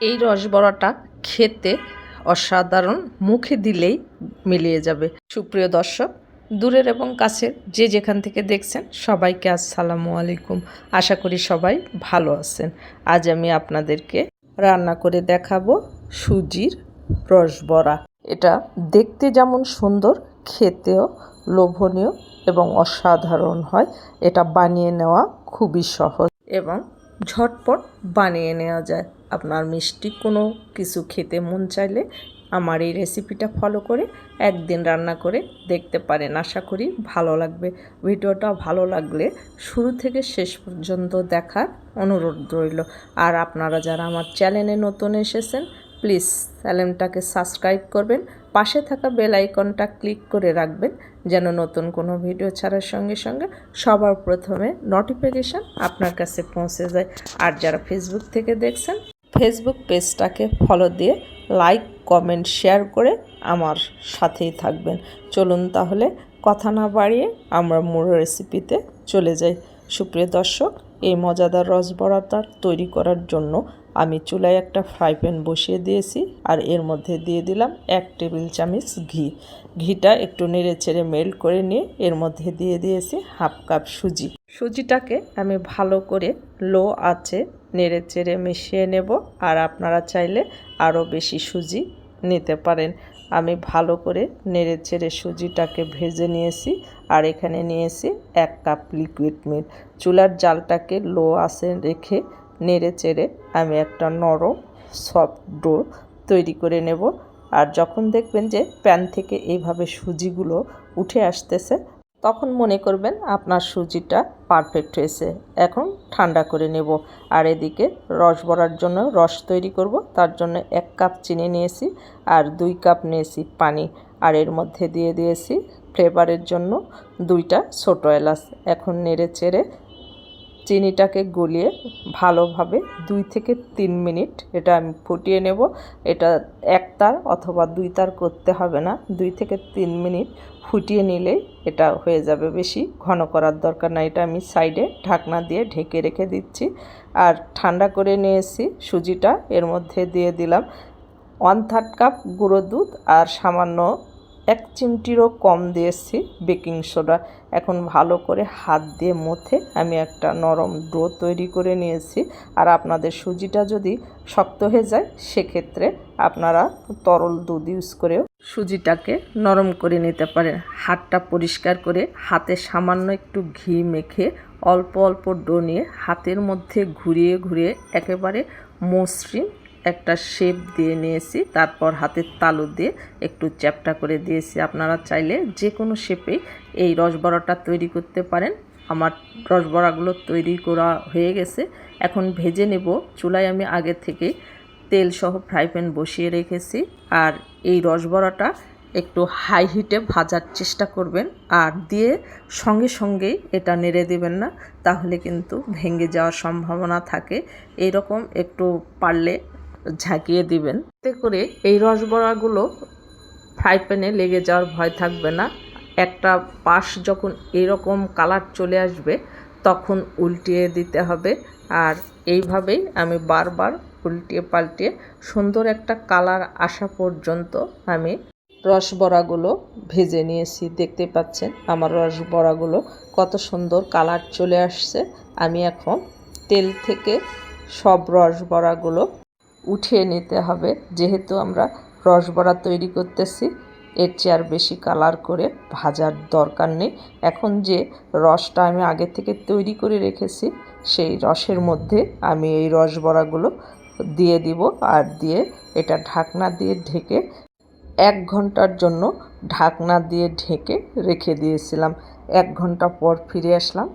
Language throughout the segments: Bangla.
এই রসবড়াটা খেতে অসাধারণ, মুখে দিলেই মিলিয়ে যাবে। সুপ্রিয় দর্শক, দূরের এবং কাছের যে যেখান থেকে দেখছেন, সবাইকে আসসালামু আলাইকুম। আশা করি সবাই ভালো আছেন। আজ আমি আপনাদেরকে রান্না করে দেখাবো সুজির রসবড়া এটা দেখতে যেমন সুন্দর, খেতেও লোভনীয় এবং অসাধারণ হয়। এটা বানিয়ে নেওয়া খুবই সহজ এবং ঝটপট বানিয়ে নেওয়া যায়। আপনার মিষ্টি কোনো কিছু খেতে মন চাইলে আমার এই রেসিপিটা ফলো করে একদিন রান্না করে দেখতে পারেন। আশা করি ভালো লাগবে। ভিডিওটা ভালো লাগলে শুরু থেকে শেষ পর্যন্ত দেখার অনুরোধ রইল। আর আপনারা যারা আমার চ্যানেলে নতুন এসেছেন প্লিজ চ্যানেলটাকে সাবস্ক্রাইব করবেন। পাশে থাকা বেল আইকনটা ক্লিক করে রাখবেন, যেন নতুন কোনো ভিডিও ছাড়ার সঙ্গে সঙ্গে সবার প্রথমে নোটিফিকেশান আপনার কাছে পৌঁছে যায়। আর যারা ফেসবুক থেকে দেখছেন ফেসবুক পেজটাকে ফলো দিয়ে লাইক কমেন্ট শেয়ার করে আমার সাথেই থাকবেন। চলুন তাহলে কথা না বাড়িয়ে আমরা মূল রেসিপিতে চলে যাই। সুপ্রিয় দর্শক, এই মজাদার রসবড়াটা তৈরি করার জন্য আমি চুলায় একটা ফ্রাই প্যান বসিয়ে দিয়েছি আর এর মধ্যে দিয়ে দিলাম এক টেবিল চামচ ঘি। ঘিটা একটু নেড়ে চেড়ে মেল্ট করে নিয়ে এর মধ্যে দিয়ে দিয়েছি হাফ কাপ সুজি। সুজিটাকে আমি ভালো করে লো আছে নেড়ে চেড়ে মিশিয়ে নেব আর আপনারা চাইলে আরও বেশি সুজি নিতে পারেন। আমি ভালো করে নেড়ে চেড়ে সুজিটাকে ভেজে নিয়েছি আর এখানে নিয়েছি এক কাপ লিকুইড মিল্ক চুলার জালটাকে লো আসে রেখে নেড়ে চেড়ে আমি একটা নরম সফট ডো তৈরি করে নেব। আর যখন দেখবেন যে প্যান থেকে এইভাবে সুজিগুলো উঠে আসতেছে তখন মনে করবেন আপনার সুজিটা পারফেক্ট হয়েছে। এখন ঠান্ডা করে নেব। আর এদিকে রস বড়ার জন্য রস তৈরি করব। তার জন্য এক কাপ চিনি নিয়েছি আর দুই কাপ নিয়েছি পানি। আর এর মধ্যে দিয়ে দিয়েছি ফ্লেভারের জন্য দুইটা ছোটো এলাচ। এখন নেড়ে চেড়ে চিনিটাকে গলিয়ে ভালোভাবে দুই থেকে তিন মিনিট এটা আমি ফুটিয়ে নেব। এটা এক তার অথবা দুই তার করতে হবে না। দুই থেকে তিন মিনিট ফুটিয়ে নিলেই এটা হয়ে যাবে বেশি। ঘন করার দরকার না এটা আমি সাইডে ঢাকনা দিয়ে ঢেকে রেখে দিচ্ছি। আর ঠান্ডা করে নিয়েছি সুজিটা। এর মধ্যে দিয়ে দিলাম ওয়ান থার্ড কাপ গুঁড়ো দুধ আর সামান্য এক চিমটিরও কম দিয়েছি বেকিং সোডা। এখন ভালো করে হাত দিয়ে মথে আমি একটা নরম ডো তৈরি করে নিয়েছি। আর আপনাদের সুজিটা যদি শক্ত হয়ে যায়, সেক্ষেত্রে আপনারা তরল দুধ ইউজ করেও সুজিটাকে নরম করে নিতে পারেন। হাতটা পরিষ্কার করে হাতে সামান্য একটু ঘি মেখে অল্প অল্প ডো নিয়ে হাতের মধ্যে ঘুরিয়ে ঘুরিয়ে একেবারে মসৃণ একটা শেপ দিয়ে নিয়েছি, তারপর হাতের তালু দিয়ে একটু চ্যাপটা করে দিয়েছি। আপনারা চাইলে যে কোনো শেপেই এই রসবড়াটা তৈরি করতে পারেন। আমার রসবড়াগুলো তৈরি করা হয়ে গেছে। এখন ভেজে নেব। চুলায় আমি আগে থেকে তেল সহ ফ্রাই প্যান বসিয়ে রেখেছি। আর এই রসবড়াটা একটু হাই হিটে ভাজার চেষ্টা করবেন। আর দিয়ে সঙ্গে সঙ্গেই এটা নেড়ে দেবেন না, তাহলে কিন্তু ভেঙে যাওয়ার সম্ভাবনা থাকে। এইরকম একটু পারলে ঝাঁকিয়ে দিবেন। এতে করে এই রসবড়াগুলো ফ্রাই প্যানে লেগে যাওয়ার ভয় থাকবে না। একটা পাশ যখন এরকম কালার চলে আসবে, তখন উল্টিয়ে দিতে হবে। আর এইভাবেই আমি বারবার উল্টিয়ে পাল্টিয়ে সুন্দর একটা কালার আসা পর্যন্ত আমি রস রসবড়াগুলো ভেজে নিয়েছি। দেখতে পাচ্ছেন আমার রস রসবড়াগুলো কত সুন্দর কালার চলে আসছে। আমি এখন তেল থেকে সব রস রসবড়াগুলো উঠিয়ে নিতে হবে। যেহেতু আমরা রসবড়া তৈরি করতেছি, এর চেয়ে আর বেশি কালার করে ভাজার দরকার নেই। এখন যে রসটা আমি আগে থেকে তৈরি করে রেখেছি, সেই রসের মধ্যে আমি এই রসবড়াগুলো দিয়ে দিব আর দিয়ে এটা ঢাকনা দিয়ে ঢেকে এক ঘণ্টার জন্য ঢাকনা দিয়ে ঢেকে রেখে দিয়েছিলাম। এক ঘণ্টা পর ফিরে আসলাম।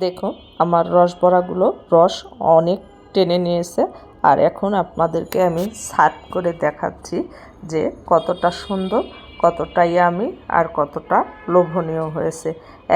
দেখো, আমার রস রসবড়াগুলো রস অনেক টেনে নিয়েছে। আর এখন আপনাদেরকে আমি সার্ভ করে দেখাচ্ছি যে কতটা সুন্দর কতটা ইয়ামি আর কতটা লোভনীয় হয়েছে।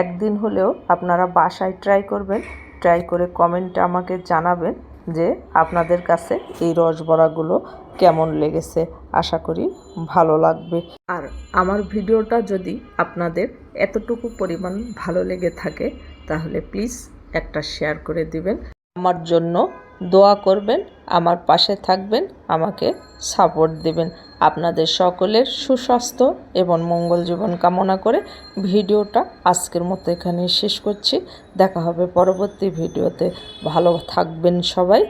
একদিন হলেও আপনারা বাসায় ট্রাই করবেন ট্রাই করে কমেন্টে আমাকে জানাবেন যে আপনাদের কাছে এই রসবড়াগুলো কেমন লেগেছে। আশা করি ভালো লাগবে। আর আমার ভিডিওটা যদি আপনাদের এতটুকু পরিমাণ ভালো লেগে থাকে, তাহলে প্লিজ একটা শেয়ার করে দিবেন। আমার জন্য দোয়া করবেন, আমার পাশে থাকবেন, আমাকে সাপোর্ট দেবেন। আপনাদের সকলের সুস্বাস্থ্য এবং মঙ্গল জীবন কামনা করে ভিডিওটা আজকের মতো এখানে শেষ করছি। দেখা হবে পরবর্তী ভিডিওতে। ভালো থাকবেন সবাই।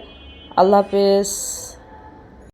আল্লাহ হাফেজ।